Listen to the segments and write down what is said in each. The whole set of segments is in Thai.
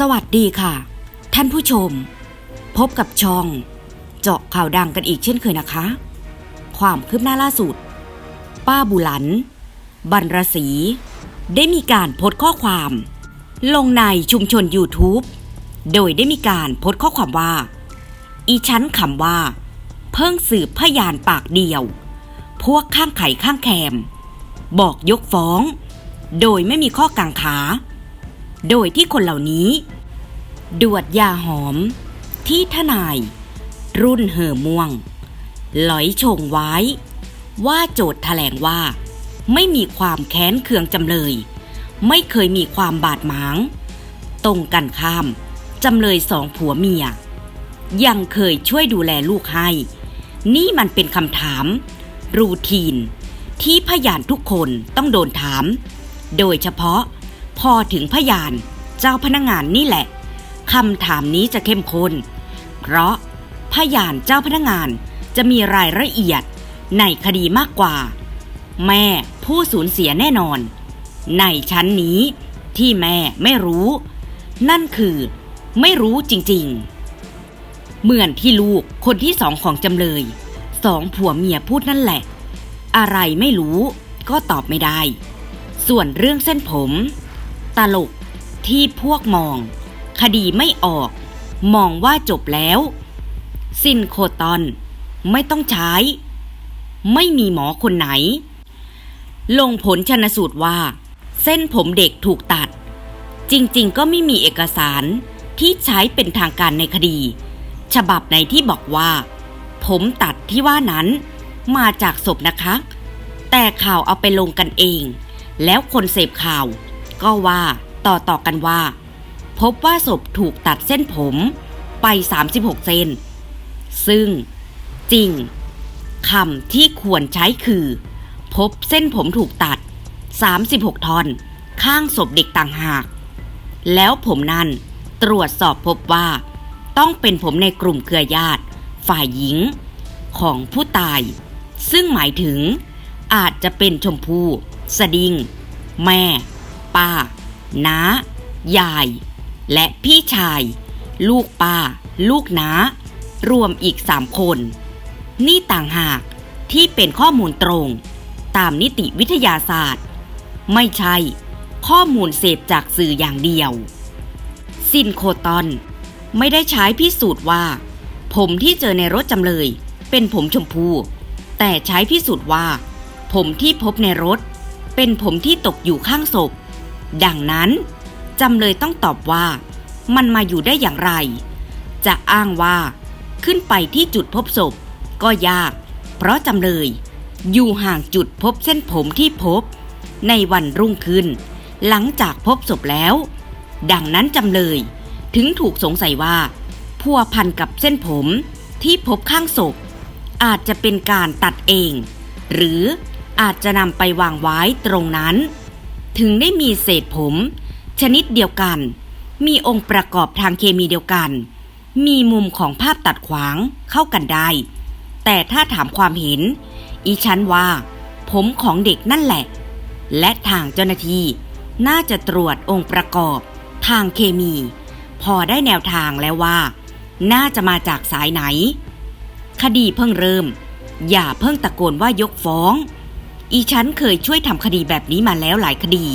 สวัสดีค่ะ ท่านผู้ชม พบกับช่อง เจาะข่าวดังกันอีกเช่นเคยนะคะ ความคืบหน้าล่าสุด ป้าบุหลัน บรรรศรีได้มีการโพสต์ข้อความ ลงในชุมชน YouTube โดยได้มีการโพสต์ข้อความว่า อีชั้นคำว่า เพิ่งสืบพยานปากเดียว พวกข้างไข่ข้างแคม บอกยกฟ้อง โดยไม่มีข้อกังขาโดยที่คนเหล่านี้ ดวดยาหอม ที่ทนาย รุ่นเห่อม่วง หลอยชงไว้ ว่าโจทย์แถลงว่า ไม่มีความแค้นเคืองจำเลย ไม่เคยมีความบาดหมาง ตรงกันข้าม จำเลยสองผัวเมีย ยังเคยช่วยดูแลลูกให้ นี่มันเป็นคำถาม รูทีน ที่พยานทุกคนต้องโดนถาม โดยเฉพาะพอถึงพยานเจ้าพนักงานนี่แหละ คำถามนี้จะเข้มข้น เพราะพยานเจ้าพนักงานจะมีรายละเอียดในคดีมากกว่า แม่ผู้สูญเสียแน่นอน ในชั้นนี้ที่แม่ไม่รู้ นั่นคือไม่รู้จริงๆ เหมือนที่ลูกคนที่สองของจำเลย สองผัวเมียพูดนั่นแหละ อะไรไม่รู้ก็ตอบไม่ได้ ส่วนเรื่องเส้นผม ตลกที่พวกมอง คดีไม่ออก มองว่าจบแล้ว ซินโคตอน ไม่ต้องใช้ ไม่มีหมอคนไหน ลงผลชนสูตรว่า เส้นผมเด็กถูกตัด จริงๆ ก็ไม่มีเอกสารที่ใช้เป็นทางการในคดี ฉบับไหนที่บอกว่า ผมตัดที่ว่านั้น มาจากศพนะคะ แต่ข่าวเอาไปลงกันเอง แล้วคนเสพข่าว ก็ว่าต่อต่อๆกันว่า พบว่าศพถูกตัดเส้นผมไป 36 เซน ซึ่งจริงคำที่ควรใช้คือ พบเส้นผมถูกตัด 36 ทอน ข้างศพเด็กต่างหาก แล้วผมนั้นตรวจสอบพบว่า ต้องเป็นผมในกลุ่มเครือญาติ ฝ่ายหญิง ของผู้ตาย ซึ่งหมายถึง อาจจะเป็นชมพู่สดิง แม่ ป้า น้ายาย และพี่ชาย ลูกป้า ลูกน้า รวมอีกสามคน นี่ต่างหากที่เป็นข้อมูลตรง ตามนิติวิทยาศาสตร์ ไม่ใช่ ข้อมูลเสพจากสื่ออย่างเดียว ซินโคตอน ไม่ได้ใช้พิสูจน์ว่า ผมที่เจอในรถจำเลย เป็นผมชมพู แต่ใช้พิสูจน์ว่า ผมที่พบในรถ เป็นผมที่ตกอยู่ข้างศพ ดังนั้น จำเลยต้องตอบว่า มันมาอยู่ได้อย่างไร จะอ้างว่า ขึ้นไปที่จุดพบศพ ก็ยาก เพราะจำเลย อยู่ห่างจุดพบเส้นผมที่พบ ในวันรุ่งขึ้น หลังจากพบศพแล้ว ดังนั้นจำเลย ถึงถูกสงสัยว่า พัวพันกับเส้นผมที่พบข้างศพ อาจจะเป็นการตัดเอง หรืออาจจะนำไปวางไว้ตรงนั้น ถึงได้มีเศษผม ชนิดเดียวกัน มีองค์ประกอบทางเคมีเดียวกัน มีมุมของภาพตัดขวางเข้ากันได้ แต่ถ้าถามความเห็น อีฉันว่า ผมของเด็กนั่นแหละ และทางเจ้าหน้าที่น่าจะตรวจองค์ประกอบทางเคมี พอได้แนวทางแล้วว่า น่าจะมาจากสายไหน คดีเพิ่งเริ่ม อย่าเพิ่งตะโกนว่ายกฟ้อง อีฉันเคยช่วยทำคดีแบบนี้มาแล้วหลายคดี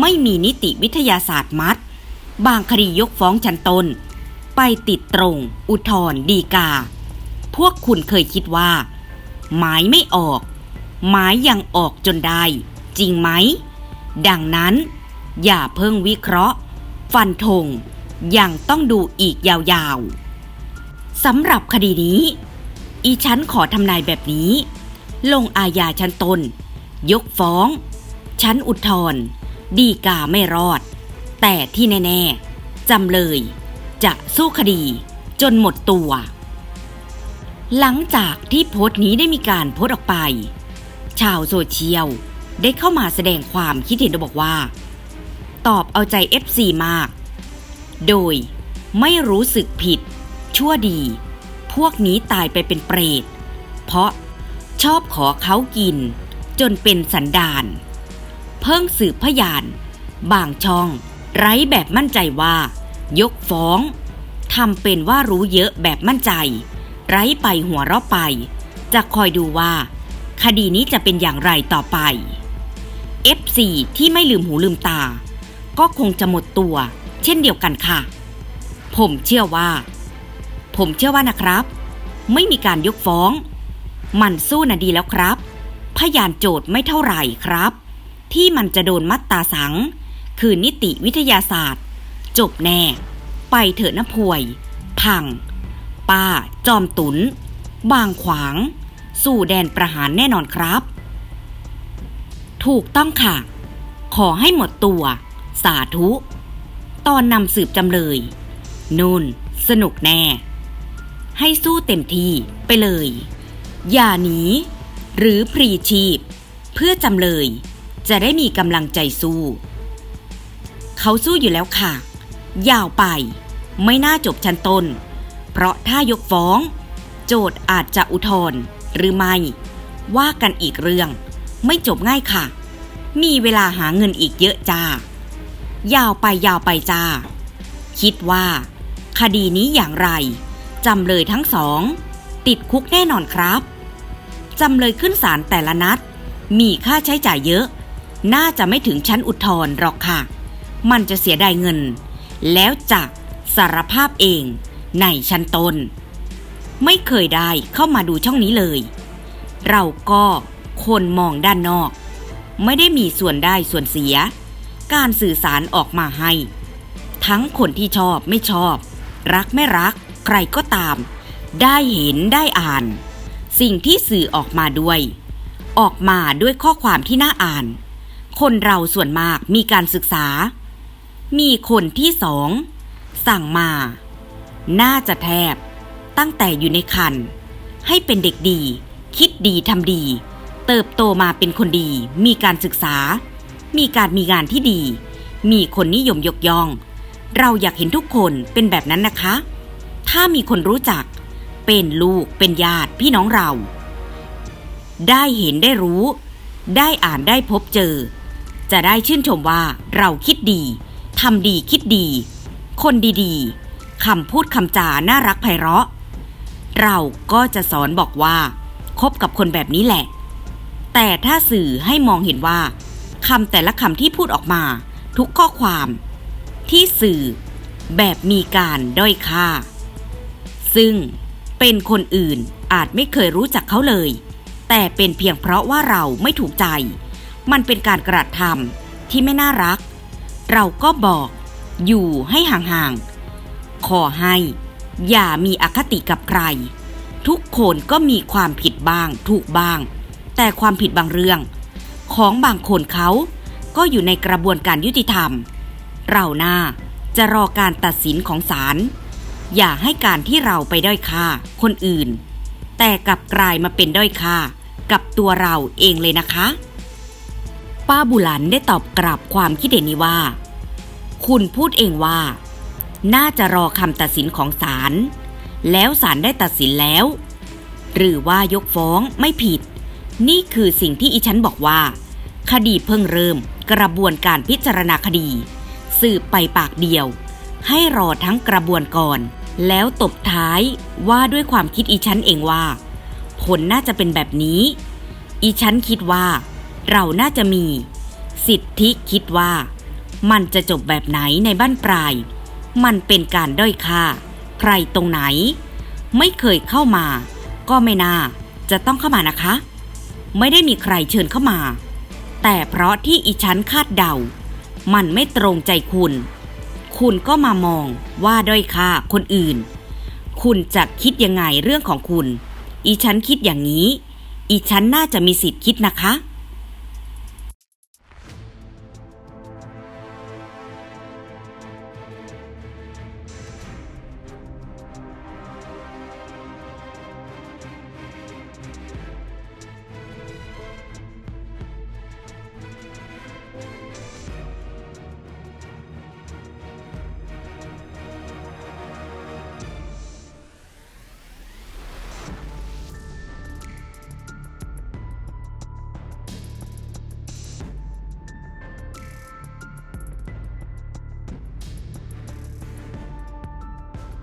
ไม่มีนิติวิทยาศาสตร์มัด บางคดียกฟ้องชั้นต้น ไปติดตรง อุทธรณ์ดีกา พวกคุณเคยคิดว่า หมายไม่ออก หมายยังออกจนได้ จริงไหม ดังนั้น อย่าเพิ่งวิเคราะห์ ฟันธงยังต้องดูอีกยาวๆสำหรับคดีนี้ อีฉันขอทำนายแบบนี้ ลงอาญาชั้นต้นยกฟ้อง ชั้นอุทธรณ์ ดีกาไม่รอด แต่ที่แน่ๆจำเลย จะสู้คดีจนหมดตัว หลังจากที่โพสต์นี้ได้มีการโพสต์ออกไป ชาวโซเชียลได้เข้ามาแสดงความคิดเห็นโดยบอกว่า ตอบเอาใจ FC มาก โดยไม่รู้สึกผิด ชั่วดี พวกนี้ตายไปเป็นเปรต เพราะชอบขอเขากิน จนเป็นสันดาน เพิ่งสืบพยาน บางช่อง ไร้แบบมั่นใจว่า ยกฟ้องทำเป็นว่ารู้เยอะแบบมั่นใจ ไร้ไปหัวเราะไป จะคอยดูว่า คดีนี้จะเป็นอย่างไรต่อไป F4 ที่ไม่ลืมหูลืมตา ก็คงจะหมดตัว เช่นเดียวกันค่ะ ผมเชื่อว่า ผมเชื่อว่านะครับ ไม่มีการยกฟ้อง มันสู้นะดีแล้วครับ พยานโจทย์ไม่เท่าไหร่ครับ ที่มันจะโดนมัดตาสัง คือนิติวิทยาศาสตร์ จบแน่ ไปเถอะนะพวย พัง ป้า จอมตุน บางขวาง สู่แดนประหารแน่นอนครับ ถูกต้องค่ะ ขอให้หมดตัว สาธุ ตอนนำสืบจำเลยนุ่น สนุกแน่ ให้สู้เต็มที่ไปเลย อย่าหนีหรือพรีชีพ เพื่อจำเลย จะได้มีกำลังใจสู้ เขาสู้อยู่แล้วค่ะ ยาวไป ไม่น่าจบชั้นต้น เพราะถ้ายกฟ้อง โจทย์อาจจะอุทธรณ์หรือไม่ ว่ากันอีกเรื่อง ไม่จบง่ายค่ะ มีเวลาหาเงินอีกเยอะจ้า ยาวไปยาวไปจ้า คิดว่า คดีนี้อย่างไรจำเลยทั้งสอง ติดคุกแน่นอนครับจำเลยขึ้นศาลแต่ละนัด มีค่าใช้จ่ายเยอะ น่าจะไม่ถึงชั้นอุทธรณ์หรอกค่ะ มันจะเสียดายเงิน แล้วจะสารภาพเองในชั้นต้น ไม่เคยได้เข้ามาดูช่องนี้เลย เราก็คนมองด้านนอก ไม่ได้มีส่วนได้ส่วนเสีย การสื่อสารออกมาให้ ทั้งคนที่ชอบไม่ชอบ รักไม่รัก ใครก็ตาม ได้เห็นได้อ่าน สิ่งที่สื่อออกมาด้วย ออกมาด้วยข้อความที่น่าอ่าน คนเราส่วนมากมีการศึกษา มีคนที่สอง สั่งมา น่าจะแทบ ตั้งแต่อยู่ในคัน ให้เป็นเด็กดี คิดดีทำดี เติบโตมาเป็นคนดี มีการศึกษา มีการมีงานที่ดี มีคนนิยมยกย่อง เราอยากเห็นทุกคนเป็นแบบนั้นนะคะ ถ้ามีคนรู้จัก เป็นลูกเป็นญาติพี่น้องเรา ได้เห็นได้รู้ได้อ่านได้พบเจอ จะได้ชื่นชมว่าเราคิดดีทำดีคิดดี คนดีๆคำพูดคำจาน่ารักไพเราะ เราก็จะสอนบอกว่าคบกับคนแบบนี้แหละ แต่ถ้าสื่อให้มองเห็นว่าคำแต่ละคำที่พูดออกมาทุกข้อความ ที่สื่อแบบมีการด้อยค่า ซึ่งเป็นคนอื่นอาจไม่เคยรู้จักเขาเลย แต่เป็นเพียงเพราะว่าเราไม่ถูกใจ มันเป็นการกระทำที่ไม่น่ารัก เราก็บอกอยู่ให้ห่างๆ ขอให้ อย่ามีอคติกับใคร ทุกคนก็มีความผิดบ้างถูกบ้าง แต่ความผิดบางเรื่อง ของบางคนเขาก็อยู่ในกระบวนการยุติธรรม เราหน้าจะรอการตัดสินของศาลอย่าให้การที่เราไปด้อยค่าคนอื่น แต่กลับกลายมาเป็นด้อยค่ากับตัวเราเองเลยนะคะ ป้าบุหลันได้ตอบกลับความคิดเห็นนี้ว่า คุณพูดเองว่า น่าจะรอคำตัดสินของศาลแล้วศาลได้ตัดสินแล้ว หรือว่ายกฟ้องไม่ผิด นี่คือสิ่งที่อีฉันบอกว่า คดีเพิ่งเริ่มกระบวนการพิจารณาคดี สืบไปปากเดียว ให้รอทั้งกระบวนก่อน แล้วตบท้ายว่าด้วยความคิดอีฉันเองว่า ผลน่าจะเป็นแบบนี้ อีฉันคิดว่า เราน่าจะมี สิทธิคิดว่า มันจะจบแบบไหนในบ้านปลาย มันเป็นการด้อยค่า ใครตรงไหน ไม่เคยเข้ามา ก็ไม่น่า จะต้องเข้ามานะคะ ไม่ได้มีใครเชิญเข้ามา แต่เพราะที่อีฉันคาดเดา มันไม่ตรงใจคุณ คุณก็มามองว่าด้อยค่าคนอื่น คุณจะคิดยังไงเรื่องของคุณ อีฉันคิดอย่างนี้ อีฉันน่าจะมีสิทธิ์คิดนะคะ